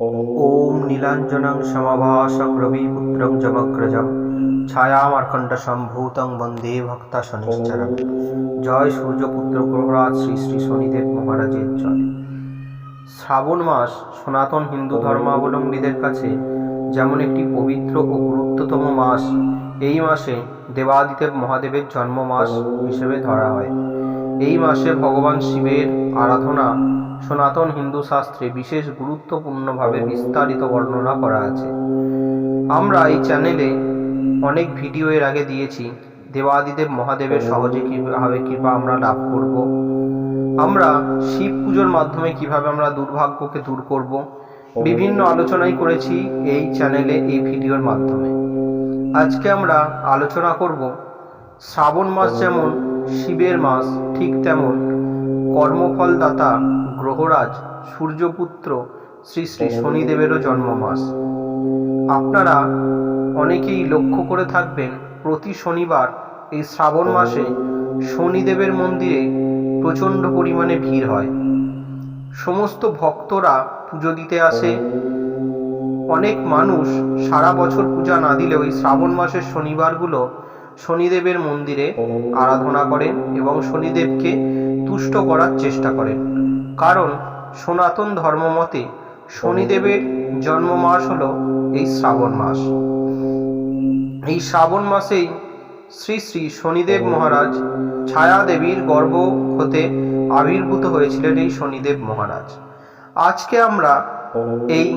ॐ नीलाञ्जनं समभासं रविपुत्रं जमग्रजं ছায়ামার্কণ্ডসম্ভূতং বন্দে ভক্তা শনিশ্চরম জয় সূর্যপুত্র প্রহরাজ শ্রী শ্রী শনিদেব মহারাজের জয় শ্রাবণ মাস সনাতন হিন্দু ধর্মাবলম্বীদের কাছে যেমন একটি পবিত্র ও গুরুত্বতম মাস এই মাসে দেবাদিদেব মহাদেবের জন্ম মাস হিসেবে ধরা হয় এই মাসে ভগবান শিবের আরাধনা সনাতন হিন্দু শাস্ত্রে বিশেষ গুরুত্বপূর্ণভাবে বিস্তারিত বর্ণনা করা আছে। আমরা এই চ্যানেলে অনেক ভিডিও এর আগে দিয়েছি। দেবাদিদেব মহাদেবের সহজে কীভাবে কৃপা আমরা লাভ করব। আমরা শিব পুজোর মাধ্যমে কীভাবে আমরা দুর্ভাগ্যকে দূর করব। বিভিন্ন আলোচনাই করেছি এই চ্যানেলে, এই ভিডিওর মাধ্যমে। আজকে আমরা আলোচনা করব, শ্রাবণ মাস যেমন, শিবের মাস ঠিক তেমন, কর্মফলদাতা গ্রহরাজ সূর্যপুত্র, শ্রী শ্রী শনিদেবেরও জন্ম মাস আপনারা অনেকেই লক্ষ্য করে থাকবেন, প্রতি শনিবার এই শ্রাবণ মাসে শনিদেবের মন্দিরে প্রচণ্ড পরিমাণে ভিড় হয়। সমস্ত ভক্তরা পুজো দিতে আসে। অনেক মানুষ সারা বছর পূজা না দিলেও এই শ্রাবণ মাসের শনিবারগুলো শনিদেবের মন্দিরে আরাধনা করেন এবং শনিদেবকে তুষ্ট করার চেষ্টা করেন। কারণ সনাতন ধর্মমতে শনিদেবের জন্ম মাস হল এই শ্রাবণ মাস। এই শ্রাবণ মাসেই শ্রী শ্রী শনিদেব মহারাজ ছায়া দেবীর গর্ব হতে আবির্ভূত হয়েছিলেন এই শনিদেব মহারাজ। আজকে আমরা এই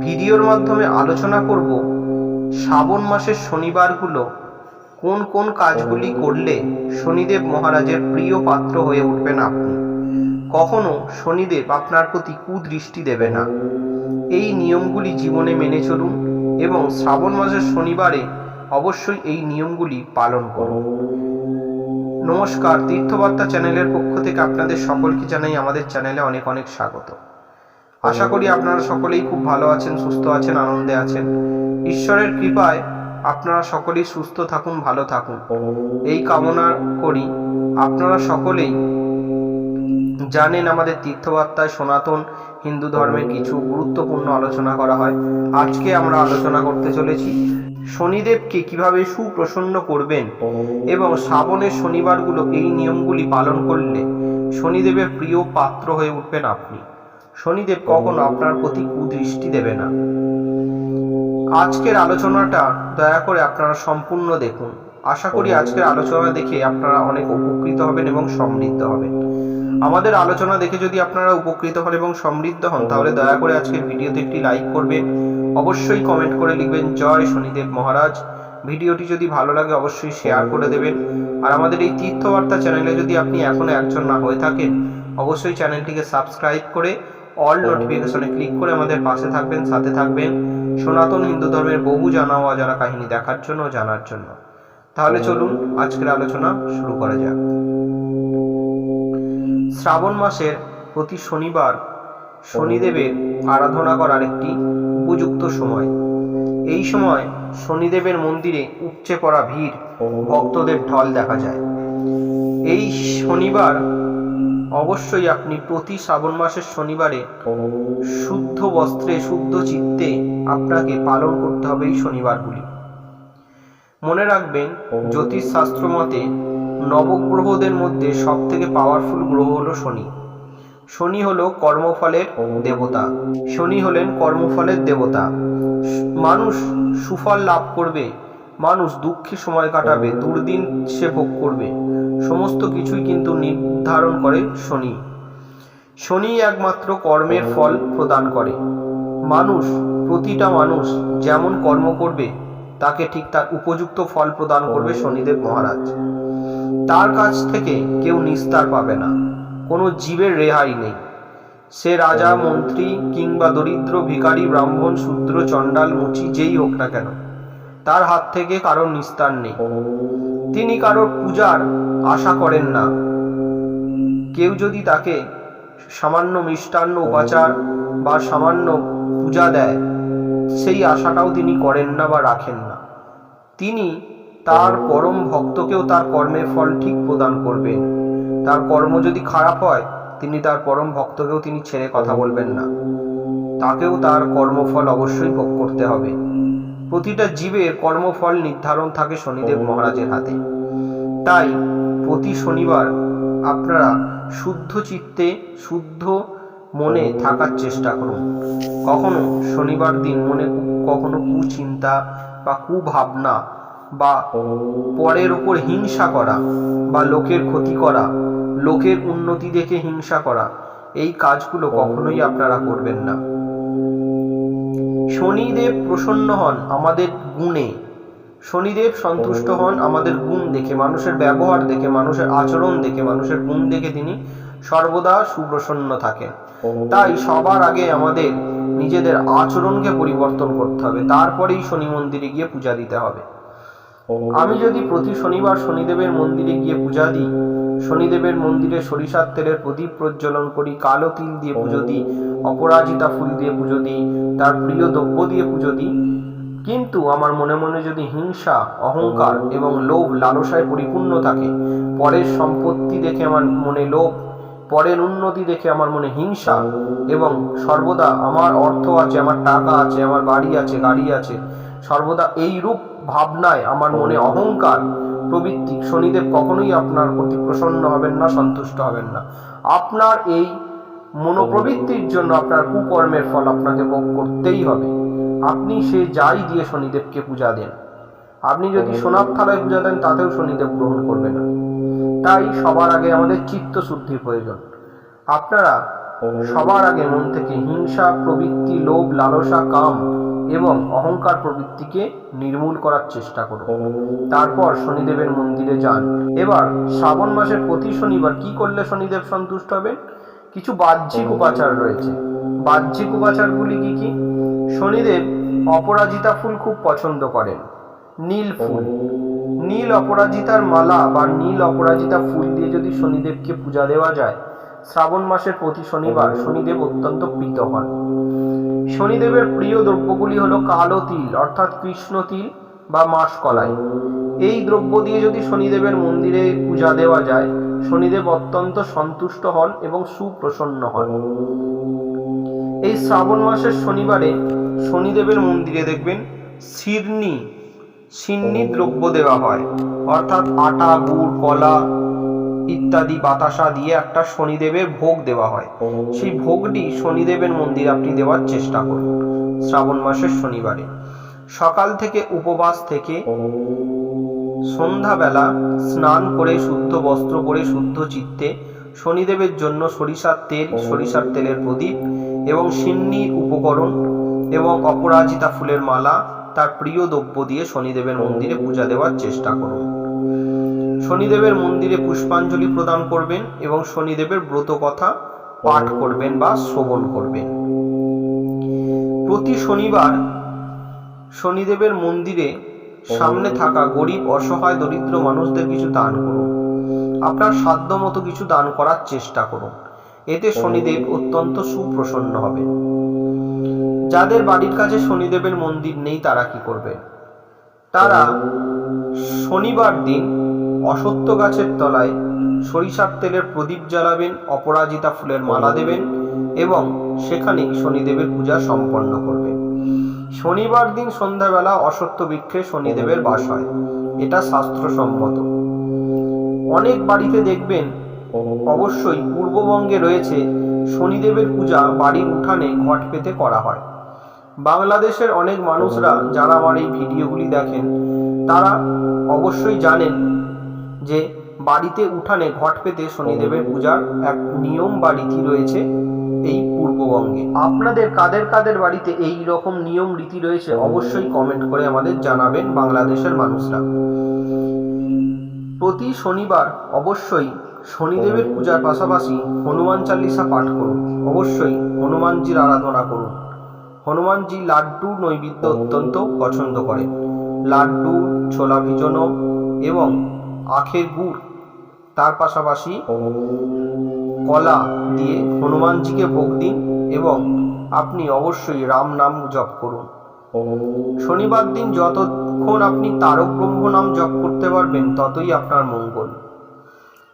ভিডিওর মাধ্যমে আলোচনা করব শ্রাবণ মাসের শনিবারগুলো কোন কোন কাজগুলি করলে শনিদেব মহারাজের প্রিয় পাত্র হয়ে উঠবেন আপনি। কখনো শনিদেব আপনার প্রতি কুদৃষ্টি দেবে না। এই নিয়মগুলি জীবনে মেনে চলুন এবং শ্রাবণ মাসের শনিবারে অবশ্যই এই নিয়মগুলি পালন করুন। নমস্কার, তীর্থবার্তা চ্যানেলের পক্ষ থেকে আপনাদের সকলকে জানাই আমাদের চ্যানেলে অনেক অনেক স্বাগত। আশা করি আপনারা সকলেই খুব ভালো আছেন, সুস্থ আছেন, আনন্দে আছেন। ঈশ্বরের কৃপায় আপনারা সকলেই সুস্থ থাকুন, ভালো থাকুন। এই কামনা করি আপনারা সকলেই জানেন আমাদের তীর্থবার্তায় সনাতন হিন্দু ধর্মের কিছু গুরুত্বপূর্ণ আলোচনা করা হয়। আজকে আমরা আলোচনা করতে চলেছি শনিদেবকে কীভাবে সুপ্রসন্ন করবেন এবং শ্রাবণের শনিবারগুলো এই নিয়মগুলি পালন করলে শনিদেবের প্রিয় পাত্র হয়ে উঠবেন আপনি। শনিদেব কখনো আপনার প্রতি কুদৃষ্টি দেবে না। আজকের আলোচনাটা দয়া করে আপনারা সম্পূর্ণ দেখুন। আশা করি আজকের আলোচনা দেখে আপনারা অনেক উপকৃত হবেন এবং সমৃদ্ধ হবেন। আমাদের আলোচনা দেখে যদি আপনারা উপকৃত হন এবং সমৃদ্ধ হন, তাহলে দয়া করে আজকের ভিডিওতে একটি লাইক করবেন অবশ্যই কমেন্ট করে লিখবেন, জয় শনিদেব মহারাজ। ভিডিওটি যদি ভালো লাগে, অবশ্যই শেয়ার করে দেবেন। আর আমাদের এই তীর্থবার্তা চ্যানেলে যদি আপনি এখনও একজন না হয়ে থাকেন, অবশ্যই চ্যানেলটিকে সাবস্ক্রাইব করে অল নোটিফিকেশনে ক্লিক করে আমাদের পাশে থাকবেন, সাথে থাকবেন। সনাতন হিন্দু ধর্মের বহু জানা অজানা কাহিনী দেখার জন্য, জানার জন্য। তাহলে চলুন আজকের আলোচনা শুরু করা যাক। শ্রাবণ মাসের প্রতি শনিবার শনিদেবের আরাধনা করার একটি উপযুক্ত সময়। এই সময় শনিদেবের মন্দিরে উপচে পড়া ভিড়, ভক্তদের ঢল দেখা যায়। এই শনিবার অবশ্যই আপনি প্রতি শ্রাবণ মাসের শনিবারে শুদ্ধ বস্ত্রে, শুদ্ধ চিত্তে আপনাকে পালন করতে হবে এই শনিবারগুলি। মনে রাখবেন, জ্যোতিষশাস্ত্র মতে নবগ্রহদের মধ্যে সব থেকে পাওয়ারফুল গ্রহ হলো শনি। শনি হলো কর্মফলের দেবতা। শনি হলেন কর্মফলের দেবতা। মানুষ সুফল লাভ করবে, মানুষ দুঃখে সময় কাটাবে, দুর্দিন সে ভোগ করবে। সমস্ত কিছুই কিন্তু নির্ধারণ করে শনি। শনি একমাত্র কর্মের ফল প্রদান করে। মানুষ, প্রতিটা মানুষ যেমন কর্ম করবে, তাকে ঠিক তার উপযুক্ত ফল প্রদান করবে শনিদেব মহারাজ। তার কাছ থেকে কেউ নিস্তার পাবে না। কোনো জীবের রেহাই নেই। সে রাজা, মন্ত্রী কিংবা দরিদ্র ভিকারী ব্রাহ্মণ, শূদ্র, চণ্ডাল, মুচি, যেই হোক না কেন, তার হাত থেকে কারোর নিস্তার নেই। তিনি কারোর পূজার আশা করেন না। কেউ যদি তাকে সামান্য মিষ্টান্ন উপাচার বা সামান্য পূজা দেয়, সেই আশাটাও তিনি করেন না বা রাখেন না। তিনি তার পরম ভক্তকেও তার কর্মের ফল ঠিক প্রদান করবেন। তার কর্ম যদি খারাপ হয়, তিনি তার পরম ভক্তকেও তিনি ছেড়ে কথা বলবেন না। তাকেও তার কর্মফল অবশ্যই ভোগ করতে হবে। প্রতিটা জীবের কর্মফল নির্ধারণ থাকে শনিদেব মহারাজের হাতে। তাই প্রতি শনিবার আপনারা শুদ্ধ চিত্তে, শুদ্ধ মনে থাকার চেষ্টা করুন। কখনো শনিবার দিন মনে কখনো কুচিন্তা বা কুভাবনা বা পরের উপর হিংসা করা বা লোকের ক্ষতি করা, লোকের উন্নতি দেখে হিংসা করা, এই কাজগুলো কখনোই আপনারা করবেন না। শনিদেব প্রসন্ন হন আমাদের গুণে। শনিদেব সন্তুষ্ট হন আমাদের গুণ দেখে, মানুষের ব্যবহার দেখে, মানুষের আচরণ দেখে, মানুষের গুণ দেখে তিনি সর্বদা সুপ্রসন্ন থাকেন। তাই সবার আগে আমাদের নিজেদের আচরণকে পরিবর্তন করতে হবে। তারপরেই শনি মন্দিরে গিয়ে পূজা দিতে হবে। আমি যদি প্রতি শনিবার শনিদেবের মন্দিরে গিয়ে পূজা দিই, শনিদেবের মন্দিরে সরিষার তেলের প্রদীপ প্রজ্বলন করি, কালো তিল দিয়ে পুজো দিই, অপরাজিতা ফুল দিয়ে পুজো দিই, তার প্রিয় দ্রব্য দিয়ে পুজো দিই, কিন্তু আমার মনে মনে যদি হিংসা, অহংকার এবং লোভ লালসায় পরিপূর্ণ থাকে, পরের সম্পত্তি দেখে আমার মনে লোভ, পরের উন্নতি দেখে আমার মনে হিংসা এবং সর্বদা আমার অর্থ আছে, আমার টাকা আছে, আমার বাড়ি আছে, গাড়ি আছে, সর্বদা এই রূপ ভাবনায় আমার মনে অহংকার প্রবৃত্তি। শনিদেব কখনোই আপনার প্রতি প্রসন্ন হবেন না, সন্তুষ্ট হবেন না। আপনার এই মনোপ্রবৃত্তির জন্য আপনার কুকর্মের ফল আপনাকে ভোগ করতেই হবে। আপনি সে যাই দিয়ে শনিদেবকে পূজা দেন। আপনি যদি সোনার থালায় পূজা দেন, তাতেও শনিদেব গ্রহণ করবে না। তাই সবার আগে আমাদের চিত্ত শুদ্ধির প্রয়োজন। আপনারা সবার আগে মন থেকে হিংসা, প্রবৃত্তি, লোভ, লালসা, কাম এবং অহংকার প্রবৃত্তিকে নির্মূল করার চেষ্টা করুন তারপর শনিদেবের মন্দিরে যান। এবার শ্রাবণ মাসের প্রতি শনিবার কি করলে শনিদেব সন্তুষ্ট হবেন? কিছু বাহ্যিক উপাচার রয়েছে। বাহ্যিক উপাচারগুলি কি কি? শনিদেব অপরাজিতা ফুল খুব পছন্দ করেন। নীল ফুল। নীল অপরাজিতার মালা বা নীল অপরাজিতা ফুল দিয়ে যদি শনিদেবকে পূজা দেওয়া যায়, শ্রাবণ মাসের প্রতি শনিবার শনিদেব অত্যন্ত প্রীত হন। শনিদেবের প্রিয় দ্রব্যগুলি হলো কালো তিল, অর্থাৎ কৃষ্ণ তিল বা মাসকলাই। এই দ্রব্য দিয়ে যদি শনিদেবের মন্দিরে পূজা দেওয়া যায়, শনিদেব অত্যন্ত সন্তুষ্ট হন এবং সুপ্রসন্ন হন। এই শ্রাবণ মাসের শনিবারে শনিদেবের মন্দিরে দেখবেন শিরনি সিন্নি দ্রব্য দেওয়া হয়, অর্থাৎ আটা, গুড়, কলা ইত্যাদি বাতাসা দিয়ে একটা শনিদেবের ভোগ দেওয়া হয়। সেই ভোগটি শনিদেবের মন্দিরে আপনি দেওয়ার চেষ্টা করুন শ্রাবণ মাসের শনিবারে। সকাল থেকে উপবাস থেকে সন্ধ্যাবেলা স্নান করে শুদ্ধ বস্ত্র পরে শুদ্ধ চিত্তে শনিদেবের জন্য সরিষার তেল সরিষার তেলের প্রদীপ এবং সিন্নির উপকরণ এবং অপরাজিতা ফুলের মালা তার প্রিয় দ্রব্য দিয়ে শনিদেবের মন্দিরে পূজা দেওয়ার চেষ্টা করুন। শনিদেবের মন্দিরে পুষ্পাঞ্জলি প্রদান করবেন এবং শনিদেবের ব্রত কথা পাঠ করবেন বা শ্রবণ করবেন। প্রতি শনিবার শনিদেবের মন্দিরে সামনে থাকা গরিব, অসহায়, দরিদ্র মানুষদের কিছু দান করুন। আপনার সাধ্য মতো কিছু দান করার চেষ্টা করুন। এতে শনিদেব অত্যন্ত সুপ্রসন্ন হবে যাদের বাড়ির কাছে শনিদেবের মন্দির নেই, তারা কি করবে তারা শনিবার দিন অসত্য গাছের তলায় সরিষার তেলের প্রদীপ জ্বালাবেন, অপরাজিতা ফুলের মালা দেবেন এবং সেখানেই শনিদেবের পূজা সম্পন্ন করবেন। শনিবার দিন সন্ধ্যাবেলা অসত্য বৃক্ষে শনিদেবের বাস হয়। এটা শাস্ত্রসম্মত। অনেক বাড়িতে দেখবেন অবশ্যই পূর্ববঙ্গে রয়েছে শনিদেবের পূজা বাড়ির উঠানে ঘট পেতে করা হয়। বাংলাদেশের অনেক মানুষরা যারা আমার এই ভিডিওগুলি দেখেন, তারা অবশ্যই জানেন যে বাড়িতে উঠানে ঘট পেতে শনিদেবের পূজার এক নিয়ম বা রীতি রয়েছে এই পূর্ববঙ্গে। আপনাদের কাদের কাদের বাড়িতে এই রকম নিয়ম, রীতি রয়েছে অবশ্যই কমেন্ট করে আমাদের জানাবেন বাংলাদেশের মানুষরা। প্রতি শনিবার অবশ্যই শনিদেবের পূজার পাশাপাশি হনুমান চালিসা পাঠ করুন। অবশ্যই হনুমানজির আরাধনা করুন। হনুমানজি লাড্ডু নৈবেদ্য অত্যন্ত পছন্দ করেন। লাড্ডু, ছোলা ভিজনো এবং আখের গুড়, তার পাশাপাশি কলা দিয়ে হনুমানজিকে ভোগ দিন এবং আপনি অবশ্যই রাম নাম জপ করুন। শনিবার দিন যতক্ষণ আপনি তারক ব্রহ্ম নাম জপ করতে পারবেন, ততই আপনার মঙ্গল।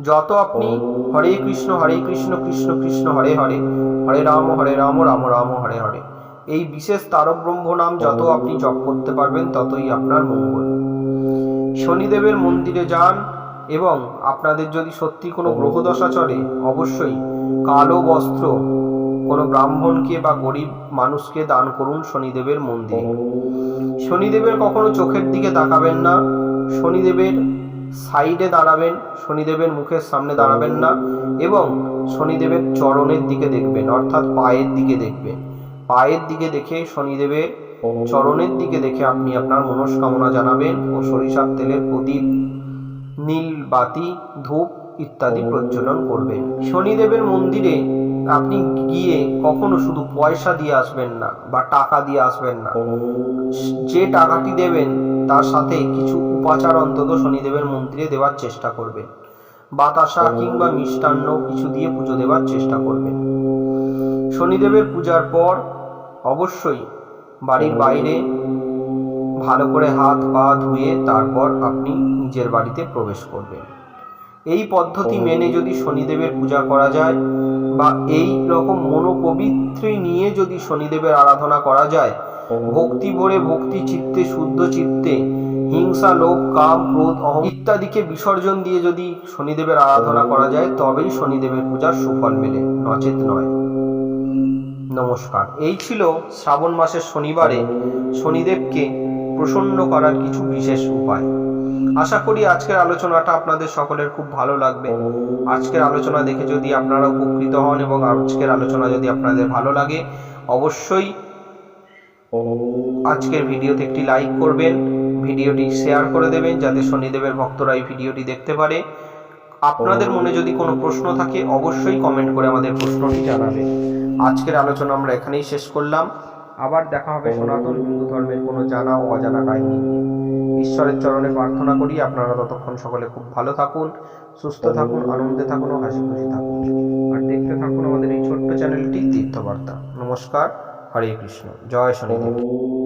যত আপনি হরে কৃষ্ণ হরে কৃষ্ণ কৃষ্ণ কৃষ্ণ, হরে হরে হরে রাম হরে রাম রাম রাম, হরে হরে, এই বিশেষ তারক ব্রহ্ম নাম যত আপনি জপ করতে পারবেন, ততই আপনার মঙ্গল। শনিদেবের মন্দিরে যান এবং আপনাদের যদি সত্যি কোনো গ্রহদশা চলে অবশ্যই কালো বস্ত্র কোনো ব্রাহ্মণকে বা গরিব মানুষকে দান করুন শনিদেবের মন্দিরে। শনিদেবের কখনো চোখের দিকে তাকাবেন না শনিদেবের সাইডে দাঁড়াবেন শনিদেবের মুখের সামনে দাঁড়াবেন না এবং শনিদেবের চরণের দিকে দেখবেন অর্থাৎ পায়ের দিকে দেখবেন। পায়ের দিকে দেখে শনিদেবের চরণের দিকে দেখে আপনি আপনার মনস্কামনা জানাবেন ও সরিষার তেলের প্রদীপ, নীল বাতি, ধূপ ইত্যাদি প্রজ্বলন করবেন। শনিদেবের মন্দিরে আপনি গিয়ে কখনো শুধু পয়সা দিয়ে আসবেন না বা টাকা দিয়ে আসবেন না। যে টাকাটি দেবেন, তার সাথে কিছু উপাচার অন্তত শনিদেবের মন্দিরে দেওয়ার চেষ্টা করবেন। বাতাসা কিংবা মিষ্টান্ন কিছু দিয়ে পুজো দেওয়ার চেষ্টা করবেন। শনিদেবের পূজার পর অবশ্যই বাড়ির বাইরে ভালো করে হাত পা ধুয়ে তারপর আপনি নিজের বাড়িতে প্রবেশ করবেন। এই পদ্ধতি মেনে যদি শনিদেবের পূজা করা যায় বা এই রকম মনোপবিত্রে নিয়ে যদি শনিদেবের আরাধনা করা যায়, ভক্তি ভরে ভক্তি চিত্তে, শুদ্ধ চিত্তে, হিংসা, লোভ, কাম, ক্রোধ ইত্যাদিকে বিসর্জন দিয়ে যদি শনিদেবের আরাধনা করা যায়, তবেই শনিদেবের পূজার সুফল মেলে, নচেত নয়। নমস্কার। এই ছিল শ্রাবণ মাসের শনিবারে শনিদেবকে প্রসন্ন করার কিছু বিশেষ উপায়। আশা করি আজকের আলোচনাটা আপনাদের সকলের খুব ভালো লাগবে। আজকের আলোচনা দেখে যদি আপনারা উপকৃত হন এবং আজকের আলোচনা যদি আপনাদের ভালো লাগে, অবশ্যই আজকের ভিডিওতে একটি লাইক করবেন, ভিডিওটি শেয়ার করে দেবেন যাতে শনিদেবের ভক্তরা এই ভিডিওটি দেখতে পারে। আপনাদের মনে যদি কোনো প্রশ্ন থাকে, অবশ্যই কমেন্ট করে আমাদের প্রশ্নটি জানাবেন। আজকের আলোচনা আমরা এখানেই শেষ করলাম। আবার দেখা হবে সনাতন হিন্দু ধর্মের কোনো জানা ও অজানা কাহিনী ঈশ্বরের চরণে প্রার্থনা করি, আপনারা ততক্ষণ সকলে খুব ভালো থাকুন, সুস্থ থাকুন, আনন্দে থাকুন ও হাসি খুশি থাকুন। আর দেখতে থাকুন আমাদের এই ছোট্ট চ্যানেলটি, তীর্থবার্তা। নমস্কার, হরে কৃষ্ণ। জয় শনিদেব।